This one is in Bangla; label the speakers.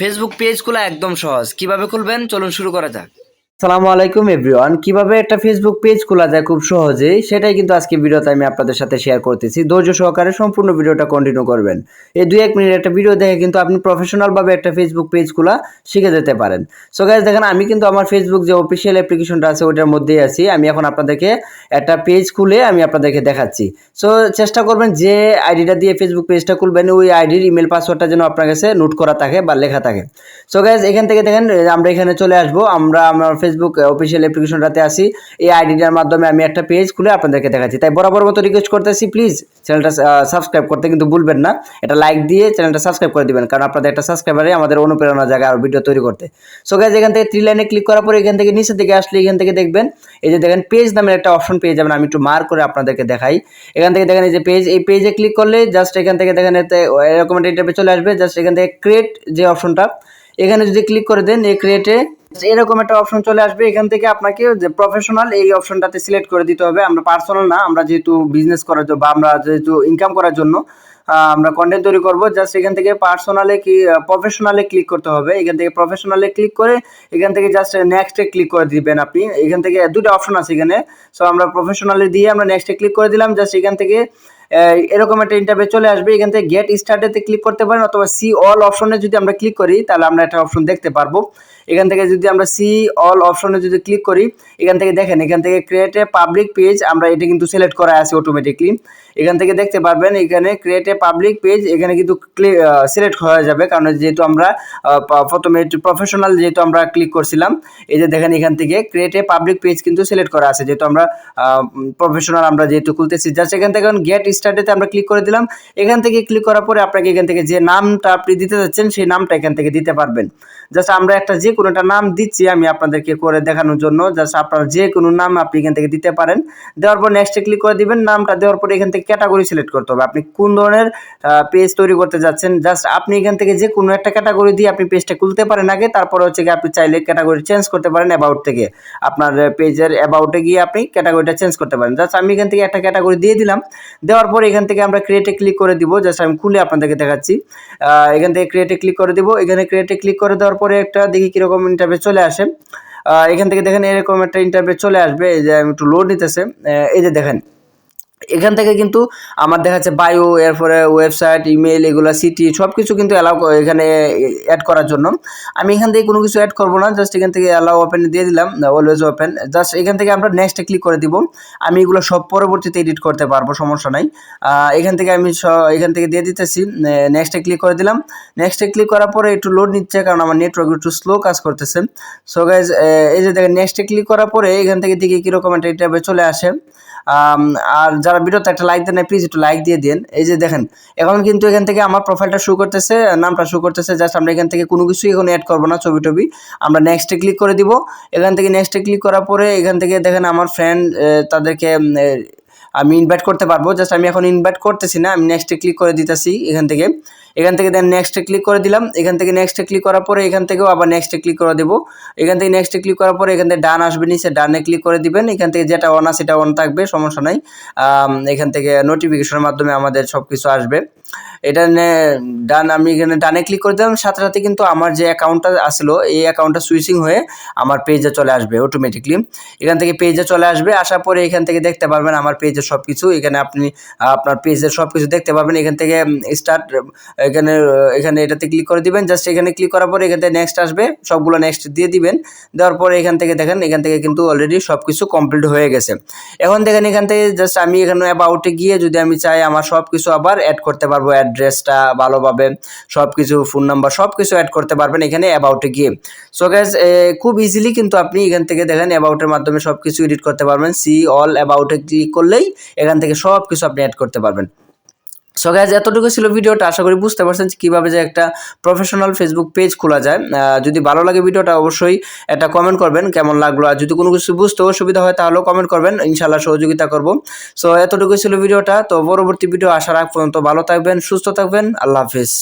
Speaker 1: ফেসবুক পেজ খোলা একদম সহজ। কীভাবে খুলবেন? চলুন শুরু করা যাক।
Speaker 2: সালামু আলাইকুম এভরিওয়ান কীভাবে একটা ফেসবুক পেজ খোলা যায় খুব সহজেই, সেটাই কিন্তু আজকে ভিডিওতে আমি আপনাদের সাথে শেয়ার করতেছি। ধৈর্য সহকারে সম্পূর্ণ ভিডিওটা কন্টিনিউ করবেন। এই দুই এক মিনিট একটা ভিডিও দেখে কিন্তু আপনি প্রফেশনালভাবে একটা ফেসবুক পেজ খোলা শিখে যেতে পারেন। সো গাইজ দেখেন, আমি কিন্তু আমার ফেসবুক যে অফিসিয়াল অ্যাপ্লিকেশনটা আছে ওটার মধ্যেই আছি। আমি এখন আপনাদেরকে একটা পেজ খুলে আমি আপনাদেরকে দেখাচ্ছি। সো চেষ্টা করবেন যে আইডিটা দিয়ে ফেসবুক পেজটা খুলবেন, ওই আইডির ইমেল পাসওয়ার্ডটা যেন আপনার কাছে নোট করা থাকে বা লেখা থাকে। সো গাইজ এখান থেকে দেখেন, আমরা এখানে চলে আসব। আমরা আমার ফেসবুক অফিসিয়াল অ্যাপ্লিকেশনটাতে আসি। এই আইডিটার মাধ্যমে আমি একটা পেজ খুলে আপনাদেরকে দেখাচ্ছি। তাই বরাবর মতো রিকোয়েস্ট করতেছি প্লিজ চ্যানেলটা সাবস্ক্রাইব করতে কিন্তু ভুলবেন না। এটা লাইক দিয়ে চ্যানেলটা সাবস্ক্রাইব করে দিবেন, কারণ আপনাদের একটা সাবস্ক্রাইবারে আমাদের অনুপ্রেরণা জায়গা আর ভিডিও তৈরি করতে। সো গাইজ এখান থেকে থ্রি লাইনে ক্লিক করার পরে এখান থেকে নিচের দিকে আসলে এখান থেকে দেখবেন, এই যে দেখেন পেজ নামের একটা অপশন পেয়ে যাবেন। আমি একটু মার করে আপনাদেরকে দেখাই। এখান থেকে দেখেন এই যে পেজ এই পেজে ক্লিক করলে জাস্ট এখান থেকে দেখেন এরকম একটা চলে আসবে। জাস্ট এখান থেকে ক্রিয়েট যে অপশনটা এখানে যদি ক্লিক করে দেন, এই ক্রিয়েটে এরকম একটা অপশন চলে আসবে, এখান থেকে আপনাকে যে প্রফেশনাল এই অপশনটাতে সিলেক্ট করে দিতে হবে। আমরা পার্সোনাল না, আমরা যেহেতু বিজনেস করার জন্য বা আমরা যেহেতু ইনকাম করার জন্য আমরা কন্টেন্ট তৈরি করব। জাস্ট এখান থেকে পার্সোনালে কি প্রফেশনালে ক্লিক করতে হবে। এখান থেকে প্রফেশনালে ক্লিক করে, এখান থেকে জাস্ট নেক্সটে ক্লিক করে দিবেন আপনি। এখান থেকে দুটো অপশন আছে এখানে। সো আমরা প্রফেশনালে দিয়ে আমরা নেক্সটে ক্লিক করে দিলাম। জাস্ট এখান থেকে এরকম একটা ইন্টারভিউ চলে আসবে, এখান থেকে গেট স্টার্টেতে ক্লিক করতে পারেন অথবা সি অল অপশনে যদি আমরা ক্লিক করি, তাহলে আমরা একটা অপশন দেখতে পারব। এখান থেকে যদি আমরা সি অল অপশনে যদি ক্লিক করি, এখান থেকে দেখেন, এখান থেকে ক্রিয়েট এ পাবলিক পেজ আমরা এটা কিন্তু সিলেক্ট করা আছে অটোমেটিকলি এখান থেকে দেখতে পারবেন, এখানে ক্রিয়েট এ পাবলিক পেজ এখানে কিন্তু সিলেক্ট হয়ে যাবে, কারণ যেহেতু আমরা প্রথমে প্রফেশনাল যেহেতু আমরা ক্লিক করছিলাম, এই যে দেখেন এখান থেকে ক্রিয়েট এ পাবলিক পেজ কিন্তু সিলেক্ট করা আছে। যেহেতু আমরা প্রফেশনাল আমরা যেহেতু খুলতেছি জাস্ট এখান থেকে গেট স্টার্টেতে আমরা ক্লিক করে দিলাম। এখান থেকে ক্লিক করার পরে আপনাকে এখান থেকে যে নামটা আপনি দিতে যাচ্ছেন, সেই নামটা এখান থেকে দিতে পারবেন। জাস্ট আমরা একটা যে কোনো একটা নাম দিচ্ছি আমি আপনাদেরকে করে দেখানোর জন্য। জাস্ট আপনার যে কোনো নাম আপনি এখান থেকে দিতে পারেন। দেওয়ার পর নেক্সটে ক্লিক করে দিবেন। নামটা দেওয়ার পরে এখান থেকে ক্যাটাগরি সিলেক্ট করতে হবে। আপনি কোন ধরনের পেজ তৈরি করতে যাচ্ছেন? জাস্ট আপনি এখান থেকে যে কোনো একটা ক্যাটাগরি দিয়ে আপনি পেজটা খুলতে পারেন আগে। তারপরে হচ্ছে কি আপনি চাইলে ক্যাটাগরি চেঞ্জ করতে পারেন অ্যাবাউট থেকে। আপনার পেজের অ্যাবাউটে গিয়ে আপনি ক্যাটাগরিটা চেঞ্জ করতে পারেন। জাস্ট আমি এখান থেকে একটা ক্যাটাগরি দিয়ে দিলাম। দেওয়ার পরে এখান থেকে আমরা ক্রিয়েটে ক্লিক করে দিব জাস্ট আমি খুলে আপনাদেরকে দেখাচ্ছি। এখান থেকে ক্রিয়েটে ক্লিক করে দিব, এখানে ক্রিয়েটে ক্লিক করে দেওয়ার পরে একটা দেখি কীরকম ইন্টারভিউ চলে আসে। এখান থেকে দেখেন এরকম একটা ইন্টারভিউ চলে আসবে, এই যে আমি একটু লোড নিতেছে। এই যে দেখেন এখান থেকে কিন্তু আমার দেখা যাচ্ছে বায়ো এরপরে ওয়েবসাইট ইমেল এগুলো সিটি সব কিছু কিন্তু অ্যালাউ এখানে অ্যাড করার জন্য। আমি এখান থেকে কোনো কিছু অ্যাড করব না জাস্ট এখান থেকে অ্যালাউ ওপেন দিয়ে দিলাম অলওয়েজ ওপেন জাস্ট এখান থেকে আমরা নেক্সটে ক্লিক করে দিব। আমি এগুলো সব পরবর্তীতে এডিট করতে পারব, সমস্যা নাই। এখান থেকে আমি এখান থেকে দিয়ে দিতেছি নেক্সটে ক্লিক করে দিলাম। নেক্সটে ক্লিক করার পরে একটু লোড নিচ্ছে, কারণ আমার নেটওয়ার্ক একটু স্লো কাজ করতেছে। সো গাইজ এই যে দেখেন নেক্সটে ক্লিক করার পরে এখান থেকে দিকে কীরকম একটা এটা চলে আসে। আর যারা ভিডিওতে একটা লাইক দেন প্লিজ একটু লাইক দিয়ে দিন এই যে দেখেন, এখন কিন্তু এখান থেকে আমার প্রোফাইলটা শো করতেছে, নামটা শো করতেছে জাস্ট আমরা এখান থেকে কোনো কিছুই এখন অ্যাড করব না ছবি টবি আমরা নেক্সটে ক্লিক করে দিব। এখান থেকে নেক্সটে ক্লিক করার পরে এখান থেকে দেখেন আমার ফ্রেন্ড তাদেরকে আমি ইনভাইট করতে পারব। জাস্ট আমি এখন ইনভাইট করতেছি না, আমি নেক্সটে ক্লিক করে দিতেছি এখান থেকে। এখান থেকে দেন নেক্সটে ক্লিক করে দিলাম। এখান থেকে নেক্সটে ক্লিক করার পরে এখান থেকেও আবার নেক্সটে ক্লিক করে দেবো। এখান থেকে নেক্সটে ক্লিক করার পরে এখান থেকে ডান আসবে নিচে ডানে ক্লিক করে দিবেন। এখান থেকে যেটা অন আছে সেটা অন থাকবে, সমস্যা নাই। এখান থেকে নোটিফিকেশনের মাধ্যমে আমাদের সব কিছু আসবে। এটা ডান আমি এখানে ডানে ক্লিক করে দিলাম। সাথে সাথে কিন্তু আমার যে অ্যাকাউন্টটা আসলো, এই অ্যাকাউন্টটা সুইচিং হয়ে আমার পেজে চলে আসবে অটোমেটিকলি এখান থেকে পেজে চলে আসবে, আসার পরে এখান থেকে দেখতে পারবেন আমার পেজের সব কিছু এখানে আপনি, আপনার পেজের সব কিছু দেখতে পারবেন। এখান থেকে স্টার্ট এখানে এখানে এটাতে ক্লিক করে দিবেন জাস্ট এখানে ক্লিক করার পরে এখান থেকে নেক্সট আসবে, সবগুলো নেক্সট দিয়ে দিবেন, দেওয়ার পরে এখান থেকে দেখেন, এখান থেকে কিন্তু অলরেডি সব কিছু কমপ্লিট হয়ে গেছে। এখন দেখেন এখান থেকে জাস্ট আমি এখানে অ্যাবাউটে গিয়ে যদি আমি চাই আমার সব কিছু আবার অ্যাড করতে পারব অ্যাড্রেসটা ভালোভাবে সব কিছু ফোন নাম্বার সব কিছু অ্যাড করতে পারবেন এখানে অ্যাবাউটে গিয়ে। সো গ্যাস খুব ইজিলি কিন্তু আপনি এখান থেকে দেখেন অ্যাবাউটের মাধ্যমে সব কিছু এডিট করতে পারবেন। সি অল অ্যাবাউটে ক্লিক করলেই এখান থেকে সব কিছু আপনি অ্যাড করতে পারবেন। সো গাইজ এতটুকু ছিল ভিডিওটা। আশা করি বুঝতে পারছেন কীভাবে যে একটা প্রফেশনাল ফেসবুক পেজ খোলা যায়। যদি ভালো লাগে ভিডিওটা, অবশ্যই একটা কমেন্ট করবেন, কেমন লাগল। আর যদি কোনো কিছু বুঝতে অসুবিধা হয়, তাহলেও কমেন্ট করবেন। ইনশাল্লাহ সহযোগিতা করব। সো এতটুকু ছিল ভিডিওটা। তো পরবর্তী ভিডিও আসার আগ পর্যন্ত ভালো থাকবেন, সুস্থ থাকবেন। আল্লাহ হাফিজ।